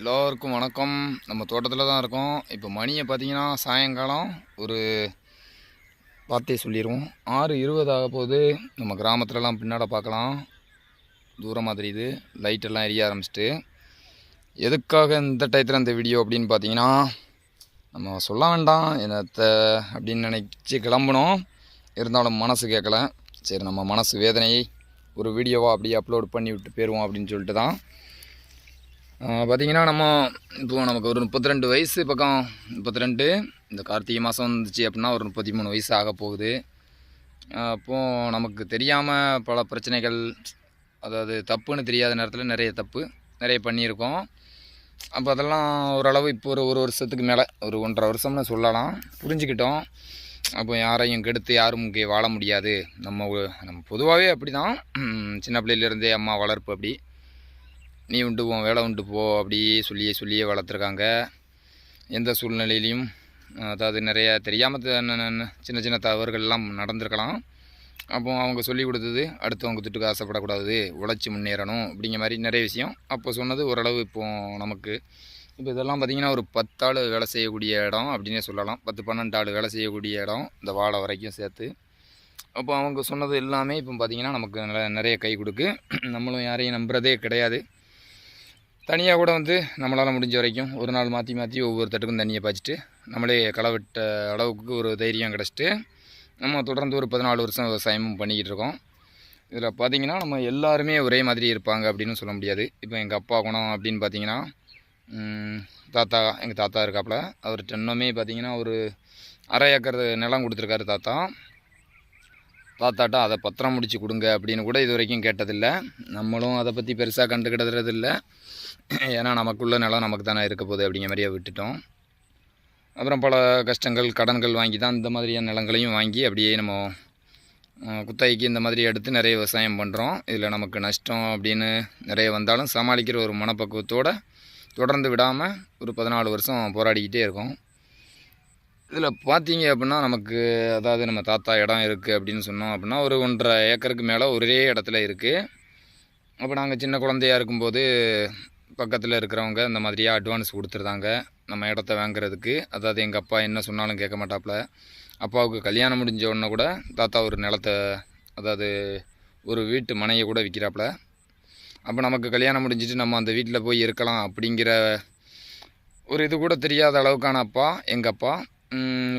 எல்லோருக்கும் வணக்கம். நம்ம தோட்டத்தில் தான் இருக்கோம். இப்போ மணியை பார்த்தீங்கன்னா சாயங்காலம் ஒரு பார்த்தே சொல்லிடுவோம் ஆறு இருபது ஆக போகுது. நம்ம கிராமத்துலலாம் பின்னாட பார்க்கலாம். தூரமாக தெரியுது லைட்டெல்லாம் எரிய ஆரம்பிச்சிட்டு. எதுக்காக இந்த டயத்தில் இந்த வீடியோ அப்படின்னு பார்த்தீங்கன்னா நம்ம சொல்ல வேண்டாம். என்னத்தை அப்படின்னு நினச்சி கிளம்புனோம். இருந்தாலும் மனசு கேட்கல. சரி நம்ம மனசு வேதனையை ஒரு வீடியோவாக அப்படியே அப்லோட் பண்ணி விட்டு போயிடுவோம் அப்படின்னு சொல்லிட்டு தான் பார்த்தீங்கன்னா நம்ம இப்போது நமக்கு ஒரு முப்பத்தி ரெண்டு வயசு பக்கம் முப்பத்தி ரெண்டு இந்த கார்த்திகை மாதம் வந்துச்சு அப்படின்னா ஒரு முப்பத்தி மூணு வயசு ஆக போகுது. அப்போது நமக்கு தெரியாமல் பல பிரச்சனைகள் அதாவது தப்புன்னு தெரியாத நேரத்தில் நிறைய தப்பு நிறைய பண்ணியிருக்கோம். அப்போ அதெல்லாம் ஓரளவு இப்போ ஒரு ஒரு வருஷத்துக்கு மேலே ஒரு ஒன்றரை வருஷம்னு சொல்லலாம். புரிஞ்சுக்கிட்டோம். அப்போ யாரையும் கெடுத்து யாரும் இங்கே வாழ முடியாது. நம்ம நம்ம பொதுவாகவே அப்படி தான் சின்ன பிள்ளையிலேருந்தே அம்மா வளர்ப்பு அப்படி. நீ உண்டு போ வேலை உண்டு போ அப்படியே சொல்லியே சொல்லியே வளர்த்துருக்காங்க. எந்த சூழ்நிலையிலையும் அதாவது நிறையா தெரியாமல் சின்ன சின்ன தவறுகள்லாம் நடந்திருக்கலாம். அப்போ அவங்க சொல்லி கொடுத்தது அடுத்தவங்க திட்டுக்கு ஆசைப்படக்கூடாது உழைச்சி முன்னேறணும் அப்படிங்கிற மாதிரி நிறைய விஷயம். அப்போ சொன்னது ஓரளவு இப்போ நமக்கு. இப்போ இதெல்லாம் பார்த்திங்கன்னா ஒரு பத்தாள் வேலை செய்யக்கூடிய இடம் அப்படின்னே சொல்லலாம். பத்து பன்னெண்டு ஆள் வேலை செய்யக்கூடிய இடம் இந்த வாழை வரைக்கும் சேர்த்து. அப்போ அவங்க சொன்னது எல்லாமே இப்போ பார்த்திங்கன்னா நமக்கு நல்ல- நிறைய கை கொடுக்கு. நம்மளும் யாரையும் நம்புறதே கிடையாது. தனியாக கூட வந்து நம்மளால் முடிஞ்ச வரைக்கும் ஒரு நாள் மாற்றி மாற்றி ஒவ்வொரு தட்டுக்கும் தண்ணியை பாய்ச்சிட்டு நம்மளே களை விட்ட அளவுக்கு ஒரு தைரியம் கிடச்சிட்டு நம்ம தொடர்ந்து ஒரு பதினாலு வருஷம் விவசாயமும் பண்ணிக்கிட்டு இருக்கோம். இதில் பார்த்தீங்கன்னா நம்ம எல்லாருமே ஒரே மாதிரி இருப்பாங்க அப்படின்னு சொல்ல முடியாது. இப்போ எங்கள் அப்பா குணம் அப்படின்னு பார்த்தீங்கன்னா தாத்தா எங்கள் தாத்தா இருக்காப்புல அவர்கிட்ட இன்னுமே பார்த்தீங்கன்னா ஒரு அரை ஏக்கர் நிலம் கொடுத்துருக்காரு தாத்தா. தாத்தாட்ட அதை பத்திரம் முடிச்சு கொடுங்க அப்படின்னு கூட இது வரைக்கும் கேட்டதில்லை. நம்மளும் அதை பற்றி பெருசாக கண்டுக்கிட்டது ஏன்னா நமக்குள்ள நிலம் நமக்கு தானே இருக்க போகுது அப்படிங்கிற மாதிரியே விட்டுட்டோம். அப்புறம் பல கஷ்டங்கள் கடன்கள் வாங்கி தான் இந்த மாதிரியான நிலங்களையும் வாங்கி அப்படியே நம்ம குத்தகைக்கு இந்த மாதிரி எடுத்து நிறைய விவசாயம் பண்ணுறோம் இதில் நமக்கு நஷ்டம் அப்படின்னு நிறைய வந்தாலும் சமாளிக்கிற ஒரு மனப்பக்குவத்தோடு தொடர்ந்து விடாமல் ஒரு பதினாலு வருஷம் போராடிக்கிட்டே இருக்கோம். இதில் பார்த்தீங்க அப்படின்னா நமக்கு அதாவது நம்ம தாத்தா இடம் இருக்குது அப்படின்னு சொன்னோம் அப்படின்னா ஒரு ஒன்றரை ஏக்கருக்கு மேலே ஒரே இடத்துல இருக்குது அப்போ நாங்கள் சின்ன குழந்தையா இருக்கும்போது பக்கத்தில் இருக்கிறவங்க இந்த மாதிரியாக அட்வான்ஸ் கொடுத்துருந்தாங்க. நம்ம இடத்த வாங்குறதுக்கு. அதாவது எங்கள் அப்பா என்ன சொன்னாலும் கேட்க மாட்டாப்புல அப்பாவுக்கு கல்யாணம் முடிஞ்ச உடனே கூட தாத்தா ஒரு நிலத்தை அதாவது ஒரு வீட்டு மனையை கூட விற்கிறாப்புல அப்போ நமக்கு கல்யாணம் முடிஞ்சிட்டு நம்ம அந்த வீட்டில் போய் இருக்கலாம் அப்படிங்கிற ஒரு இது கூட தெரியாத அளவுக்கான அப்பா எங்கள் அப்பா.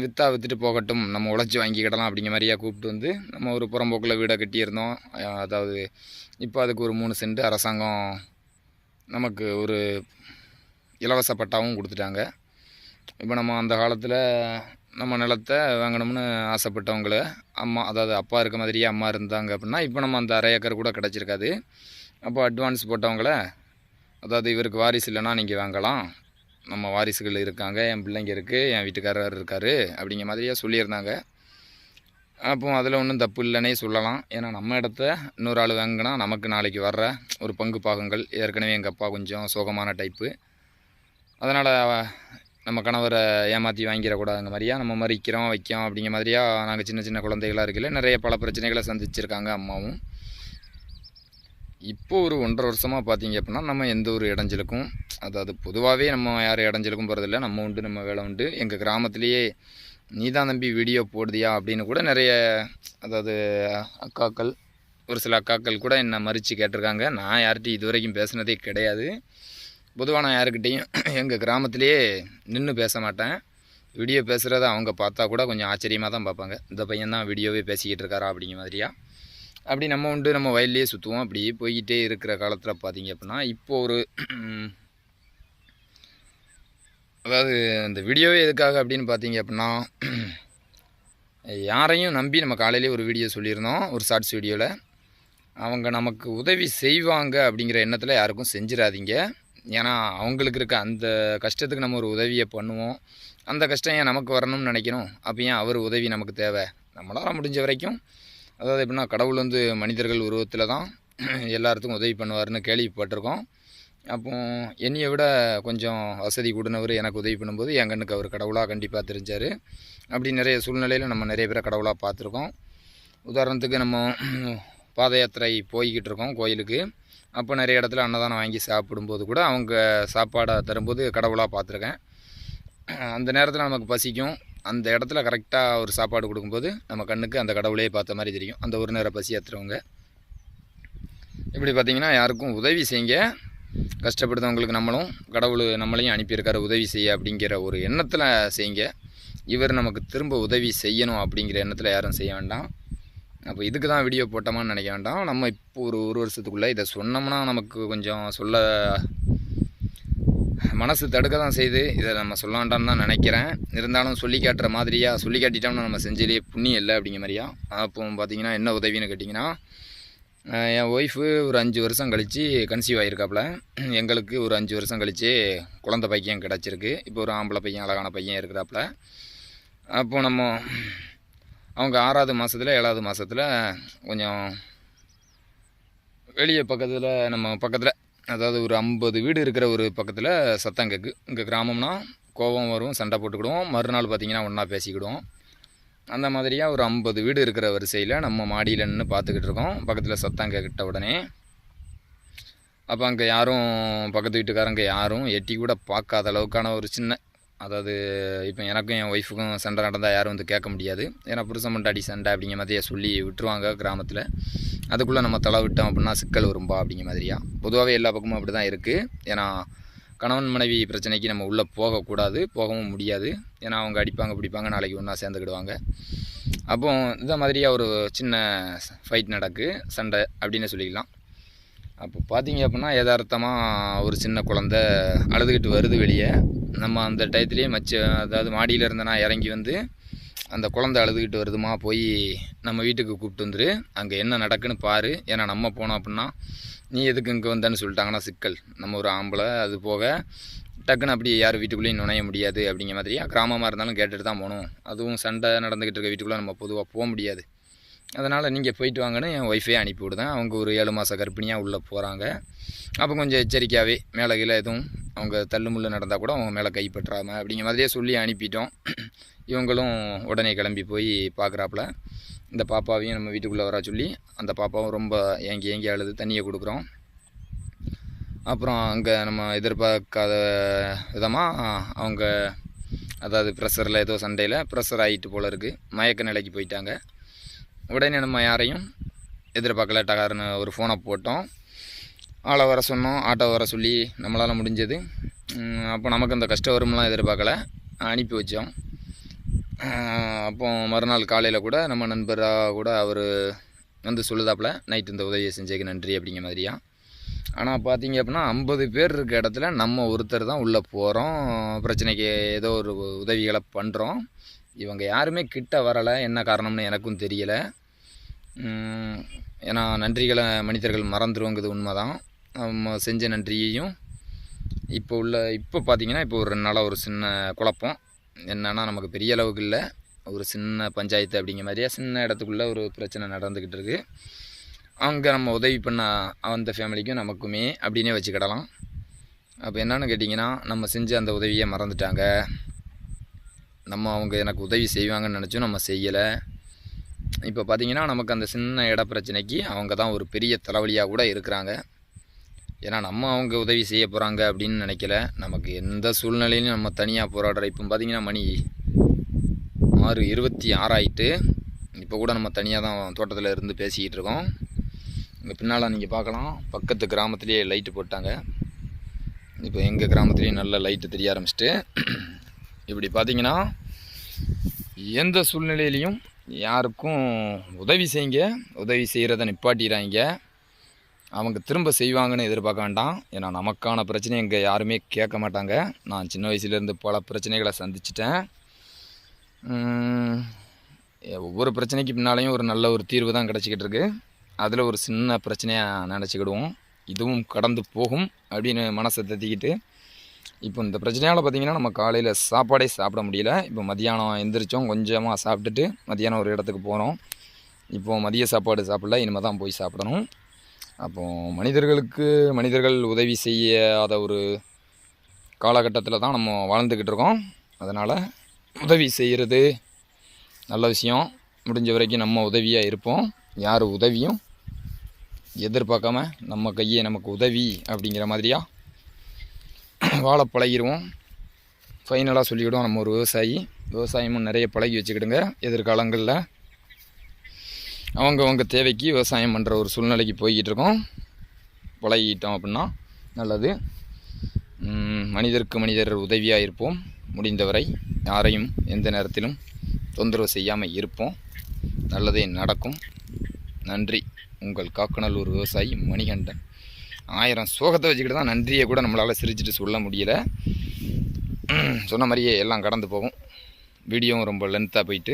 விற்றா விற்றுட்டு போகட்டும். நம்ம உழைச்சி வாங்கிக்கிடலாம் அப்படிங்கிற மாதிரியா கூப்பிட்டு வந்து நம்ம ஒரு புறம்போக்கில் வீடை கட்டியிருந்தோம். அதாவது இப்போ அதுக்கு ஒரு மூணு சென்ட் அரசாங்கம் நமக்கு ஒரு இலவச பட்டாவும் கொடுத்துட்டாங்க. இப்போ நம்ம அந்த காலத்தில் நம்ம நிலத்தை வாங்கணும்னு ஆசைப்பட்டவங்கள அம்மா அதாவது அப்பா இருக்க மாதிரியே அம்மா இருந்தாங்க அப்படின்னா இப்போ நம்ம அந்த அரை ஏக்கர் கூட கிடச்சிருக்காது. அப்போ அட்வான்ஸ் போட்டவங்கள அதாவது இவருக்கு வாரிசு இல்லைன்னா நீங்கள் வாங்கலாம். நம்ம வாரிசுகள் இருக்காங்க என் பிள்ளைங்க இருக்குது என் வீட்டுக்காரர் இருக்கார் அப்படிங்கிற மாதிரியே சொல்லியிருந்தாங்க. அப்போ அதில் ஒன்றும் தப்பு இல்லைன்னே சொல்லலாம். ஏன்னா நம்ம இடத்த இன்னொரு ஆள் வாங்கினா நமக்கு நாளைக்கு வர்ற ஒரு பங்கு பாகங்கள் ஏற்கனவே எங்கள் அப்பா கொஞ்சம் சோகமான டைப்பு அதனால் நம்ம கணவரை ஏமாற்றி வாங்கிடக்கூடாதுங்க மாதிரியா நம்ம மறிக்கிறோம் வைக்கிறோம் அப்படிங்கிற மாதிரியா நாங்கள் சின்ன சின்ன குழந்தைகளாக இருக்கல நிறைய பல பிரச்சனைகளை சந்திச்சிருக்காங்க அம்மாவும். இப்போ ஒரு ஒன்றரை வருஷமாக பார்த்தீங்க அப்படின்னா நம்ம எந்த ஒரு இடைஞ்சலுக்கும் அதாவது பொதுவாகவே நம்ம யார் இடைஞ்சலுக்கும் போகிறதில்ல நம்ம உண்டு நம்ம வேலை உண்டு. எங்கள் கிராமத்துலேயே நீ தான் தம்பி வீடியோ போடுதியா அப்படின்னு கூட நிறைய அதாவது அக்காக்கள் ஒரு சில அக்காக்கள் கூட என்னை மறித்து கேட்டிருக்காங்க. நான் யார்கிட்டையும் இது வரைக்கும் பேசுனதே கிடையாது. பொதுவாக நான் யாருக்கிட்டேயும் எங்கள் கிராமத்திலேயே நின்று பேச மாட்டேன். வீடியோ பேசுகிறத அவங்க பார்த்தா கூட கொஞ்சம் ஆச்சரியமாக தான் பார்ப்பாங்க. இந்த பையன் தான் வீடியோவே பேசிக்கிட்டு இருக்காரா அப்படிங்கிற மாதிரியா? அப்படி நம்ம உண்டு நம்ம வயல்லையே சுற்றுவோம் அப்படியே போய்கிட்டே இருக்கிற காலத்தில் பார்த்தீங்க அப்படின்னா இப்போ ஒரு அதாவது இந்த வீடியோவே எதுக்காக அப்படின்னு பார்த்தீங்க அப்படின்னா யாரையும் நம்பி நம்ம காலையிலே ஒரு வீடியோ சொல்லியிருந்தோம் ஒரு ஷார்ட்ஸ் வீடியோவில் அவங்க நமக்கு உதவி செய்வாங்க அப்படிங்கிற எண்ணத்தில் யாருக்கும் செஞ்சிடாதீங்க ஏன்னா அவங்களுக்கு இருக்க அந்த கஷ்டத்துக்கு நம்ம ஒரு உதவியை பண்ணுவோம். அந்த கஷ்டம் ஏன் நமக்கு வரணும்னு நினைக்கணும்? அப்போ ஏன் அவர் உதவி நமக்கு தேவை? நம்மளால் முடிஞ்ச வரைக்கும். அதாவது எப்படின்னா கடவுள் வந்து மனிதர்கள் உருவத்தில் தான் எல்லாத்துக்கும் உதவி பண்ணுவார்னு கேள்விப்பட்டிருக்கோம். அப்போ என்னையை விட கொஞ்சம் வசதி கூடினவர் எனக்கு உதவி பண்ணும்போது என் கண்ணுக்கு அவர் கடவுளாக கண்டிப்பாக தெரிஞ்சார். அப்படி நிறைய சூழ்நிலையில் நம்ம நிறைய பேரை கடவுளாக பார்த்துருக்கோம். உதாரணத்துக்கு நம்ம பாத யாத்திரை போய்கிட்டு இருக்கோம் கோயிலுக்கு. அப்போ நிறைய இடத்துல அன்னதானம் வாங்கி சாப்பிடும்போது கூட அவங்க சாப்பாடை தரும்போது கடவுளாக பார்த்துருக்கேன். அந்த நேரத்தில் நமக்கு பசிக்கும். அந்த இடத்துல கரெக்டாக ஒரு சாப்பாடு கொடுக்கும்போது நம்ம கண்ணுக்கு அந்த கடவுளே பார்த்த மாதிரி தெரியும். அந்த ஒரு நேரம் பசி ஏற்றுறவங்க இப்படி பார்த்தீங்கன்னா யாருக்கும் உதவி செய்யுங்க. கஷ்டப்படுத்தவங்களுக்கு நம்மளும் கடவுள் நம்மளையும் அனுப்பியிருக்காரு உதவி செய்ய அப்படிங்கிற ஒரு எண்ணத்தில் செய்யுங்க. இவர் நமக்கு திரும்ப உதவி செய்யணும் அப்படிங்கிற எண்ணத்தில் யாரும் செய்ய வேண்டாம். அப்போ இதுக்கு தான் வீடியோ போட்டோமான்னு நினைக்க வேண்டாம். நம்ம இப்போ ஒரு ஒரு வருஷத்துக்குள்ளே இதை சொன்னோம்னா நமக்கு கொஞ்சம் சொல்ல மனசு தடுக்க தான் செய்யுது. இதை நம்ம சொல்லாண்டான்னு தான் நினைக்கிறேன். இருந்தாலும் சொல்லி காட்டுற மாதிரியாக சொல்லி காட்டிட்டோம்னா நம்ம செஞ்சிலேயே புண்ணியம் இல்லை அப்படிங்கிற மாதிரியா? அப்போ பார்த்தீங்கன்னா என்ன உதவின்னு கேட்டிங்கன்னா என் ஒய்ஃபு ஒரு அஞ்சு வருஷம் கழித்து கன்சீவ் ஆகிருக்காப்புல எங்களுக்கு ஒரு அஞ்சு வருஷம் கழித்து குழந்த பையன் கிடச்சிருக்கு. இப்போ ஒரு ஆம்பளை பையன் அழகான பையன் இருக்கிறாப்புல அப்போது நம்ம அவங்க ஆறாவது மாதத்தில் ஏழாவது மாதத்தில் கொஞ்சம் வெளியே பக்கத்தில் நம்ம பக்கத்தில் அதாவது ஒரு ஐம்பது வீடு இருக்கிற ஒரு பக்கத்தில் சத்தம் கேட்கு இங்கே கிராமம்னா கோபம் வரும் சண்டை போட்டுக்கிடுவோம். மறுநாள் பார்த்திங்கன்னா ஒன்றா பேசிக்கிடுவோம். அந்த மாதிரியாக ஒரு ஐம்பது வீடு இருக்கிற வரிசையில் நம்ம மாடியில் நின்று பார்த்துக்கிட்டு இருக்கோம். பக்கத்தில் சத்தம் கேட்ட உடனே. அப்போ அங்கே யாரும் பக்கத்து வீட்டுக்காரங்க யாரும் எட்டி கூட பார்க்காத அளவுக்கான ஒரு சின்ன அதாவது இப்போ எனக்கும் என் ஒய்ஃபுக்கும் சண்டை நடந்தால் யாரும் வந்து கேட்க முடியாது. ஏன்னா புருஷன் மண்டாடி சண்டை அப்படிங்கிற மாதிரியே சொல்லி விட்டுருவாங்க கிராமத்தில். அதுக்குள்ளே நம்ம தலை விட்டோம் அப்படின்னா சிக்கல் வரும்பா அப்படிங்கிற மாதிரியா. பொதுவாகவே எல்லா பக்கமும் அப்படி தான் இருக்குது ஏன்னா கணவன் மனைவி பிரச்சனைக்கு நம்ம உள்ளே போகக்கூடாது போகவும் முடியாது. ஏன்னா அவங்க அடிப்பாங்க பிடிப்பாங்க நாளைக்கு ஒன்றா சேர்ந்துக்கிடுவாங்க. அப்போ இந்த மாதிரியாக ஒரு சின்ன ஃபைட் நடக்கு சண்டை அப்படின்னு சொல்லிக்கலாம். அப்போ பார்த்தீங்க அப்படின்னா யதார்த்தமாக ஒரு சின்ன குழந்த அழுதுகிட்டு வருது வெளியே. நம்ம அந்த டயத்துலேயே மச்ச அதாவது மாடியில் இருந்த நான் இறங்கி வந்து அந்த குழந்த அழுதுகிட்டு வருதுமா போய் நம்ம வீட்டுக்கு கூப்பிட்டு வந்துரு. அங்கே என்ன நடக்குன்னு பாரு. ஏன்னா நம்ம போனோம் அப்படின்னா நீ எதுக்கு இங்கே வந்தேன்னு சொல்லிட்டாங்கன்னா சிக்கல். நம்ம ஒரு ஆம்பளை அது போக டக்குன்னு அப்படி யார் வீட்டுக்குள்ளேயும் நுழைய முடியாது அப்படிங்கிற மாதிரியா கிராமமாக இருந்தாலும் கேட்டுட்டு தான் போகணும். அதுவும் சண்டை நடந்துக்கிட்டு இருக்க வீட்டுக்குள்ளே நம்ம பொதுவாக போக முடியாது. அதனால் நீங்கள் போயிட்டு வாங்கன்னு என் ஒய்ஃபே அனுப்பி விடுதேன். அவங்க ஒரு ஏழு மாத கர்ப்பிணியாக உள்ளே போகிறாங்க அப்போ கொஞ்சம் எச்சரிக்கையாகவே மேலே கீழே எதுவும் அவங்க தள்ளுமுள்ளு நடந்தால் கூட அவங்க மேலே கைப்பற்றாமல் அப்படிங்கிற மாதிரியே சொல்லி அனுப்பிட்டோம். இவங்களும் உடனே கிளம்பி போய் பார்க்குறாப்புல இந்த பாப்பாவையும் நம்ம வீட்டுக்குள்ளே வர சொல்லி அந்த பாப்பாவும் ரொம்ப ஏங்கி ஏங்கி அழுது தண்ணியை கொடுக்குறோம். அப்புறம் அங்கே நம்ம எதிர்பார்க்காத விதமாக அவங்க அதாவது ப்ரெஷரில் ஏதோ சண்டையில் ப்ரெஷர் ஆகிட்டு போல இருக்குது மயக்க நிலைக்கு போயிட்டாங்க. உடனே நம்ம யாரையும் எதிர்பார்க்கல. டகாருன்னு ஒரு ஃபோனை போட்டோம். ஆளை வர சொன்னோம் ஆட்டோ வர சொல்லி நம்மளால் முடிஞ்சது. அப்போ நமக்கு அந்த கஷ்டம் வரும்லாம் எதிர்பார்க்கல. அனுப்பி வச்சோம். அப்போ மறுநாள் காலையில் கூட நம்ம நண்பராக கூட அவர் வந்து சொல்லுதாப்புல நைட்டு இந்த உதவியை செஞ்சதுக்கு நன்றி அப்படிங்கிற மாதிரியா? ஆனால் பார்த்தீங்க அப்படின்னா ஐம்பது பேர் இருக்க இடத்துல நம்ம ஒருத்தர் தான் உள்ளே போகிறோம் பிரச்சனைக்கு ஏதோ ஒரு உதவிகளை பண்ணுறோம் இவங்க யாருமே கிட்ட வரலை. என்ன காரணம்னு எனக்கும் தெரியலை. ஏன்னா நன்றிகளை மனிதர்கள் மறந்துடுவோங்கிறது உண்மை தான் நம்ம செஞ்ச நன்றியையும் இப்போ உள்ள இப்போ பார்த்தீங்கன்னா இப்போ ஒரு ரெண்டு நாளாக ஒரு சின்ன குழப்பம். என்னென்னா நமக்கு பெரிய அளவுக்கு இல்லை. ஒரு சின்ன பஞ்சாயத்து அப்படிங்கிற மாதிரியே சின்ன இடத்துக்குள்ளே ஒரு பிரச்சனை நடந்துக்கிட்டு இருக்குது அங்கே நம்ம உதவி பண்ண அந்த ஃபேமிலிக்கும் நமக்குமே அப்படின்னே வச்சுக்கிடலாம். அப்போ என்னென்னு கேட்டிங்கன்னா நம்ம செஞ்ச அந்த உதவியை மறந்துட்டாங்க. நம்ம அவங்க எனக்கு உதவி செய்வாங்கன்னு நினச்சும் நம்ம செய்யலை. இப்போ பார்த்தீங்கன்னா நமக்கு அந்த சின்ன இட பிரச்சனைக்கு அவங்க தான் ஒரு பெரிய தலைவலியாக கூட இருக்கிறாங்க. ஏன்னா நம்ம அவங்க உதவி செய்ய போகிறாங்க அப்படின்னு நினைக்கல. நமக்கு எந்த சூழ்நிலையிலும் நம்ம தனியாக போராடுற இப்போ பார்த்தீங்கன்னா மணி ஆறு இருபத்தி ஆறாயிட்டு இப்போ கூட நம்ம தனியாக தான் தோட்டத்தில் இருந்து பேசிக்கிட்டு இருக்கோம். இங்கே பின்னால் நீங்கள் பார்க்கலாம். பக்கத்து கிராமத்துலேயே லைட்டு போட்டாங்க. இப்போ எங்கள் கிராமத்துலேயும் நல்ல லைட்டு தெரிய ஆரம்பிச்சிட்டு இப்படி பார்த்தீங்கன்னா எந்த சூழ்நிலையிலையும் யாருக்கும் உதவி செய்யுங்க. உதவி செய்கிறத நிப்பாட்டிடுறாங்க அவங்க திரும்ப செய்வாங்கன்னு எதிர்பார்க்க வேண்டாம். ஏன்னா நமக்கான பிரச்சனை இங்கே யாருமே கேட்க மாட்டாங்க. நான் சின்ன வயசுலேருந்து பல பிரச்சனைகளை சந்திச்சிட்டேன். ஒவ்வொரு பிரச்சனைக்கு பின்னாலேயும் ஒரு நல்ல ஒரு தீர்வு தான் கிடச்சிக்கிட்டு இருக்கு. அதில் ஒரு சின்ன பிரச்சனையாக நினச்சிக்கிடுவோம். இதுவும் கடந்து போகும் அப்படின்னு மனசை தத்திக்கிட்டு இப்போ இந்த பிரச்சனையால் பார்த்தீங்கன்னா நம்ம காலையில் சாப்பாடே சாப்பிட முடியல. இப்போ மதியானம் எந்திரிச்சோம் கொஞ்சமாக சாப்பிட்டுட்டு மதியானம் ஒரு இடத்துக்கு போகிறோம் இப்போது மதிய சாப்பாடு சாப்பிடல இனிமேல் தான் போய் சாப்பிடணும். அப்போ மனிதர்களுக்கு மனிதர்கள் உதவி செய்யாத ஒரு காலகட்டத்தில் தான் நம்ம வாழ்ந்துக்கிட்டு இருக்கோம். அதனால் உதவி செய்கிறது நல்ல விஷயம். முடிஞ்ச வரைக்கும் நம்ம உதவியாக இருப்போம். யார் உதவியும் எதிர்பார்க்காம நம்ம கையே நமக்கு உதவி அப்படிங்கிற மாதிரியாக வாழ பழகிடுவோம் ஃபைனலாக சொல்லிவிடுவோம். நம்ம ஒரு விவசாயி. விவசாயமும் நிறைய பழகி வச்சுக்கிடுங்க. எதிர்காலங்களில் அவங்கவங்க தேவைக்கு விவசாயம் பண்ணுற ஒரு சூழ்நிலைக்கு போய்கிட்டு இருக்கோம் பழகிட்டோம் அப்படின்னா நல்லது. மனிதருக்கு மனிதர் உதவியாக இருப்போம் முடிந்தவரை யாரையும் எந்த நேரத்திலும் தொந்தரவு செய்யாமல் இருப்போம். நல்லதே நடக்கும். நன்றி. உங்கள் காக்கநல்லூர் விவசாயி மணிகண்டன். ஆயிரம் சோகத்தை வச்சுக்கிட்டு தான் நன்றியை கூட நம்மளால் சிரிச்சிட்டு சொல்ல முடியல. சொன்ன மாதிரியே எல்லாம் கடந்து போகும். வீடியோவும் ரொம்ப லென்த்தாக போயிட்டு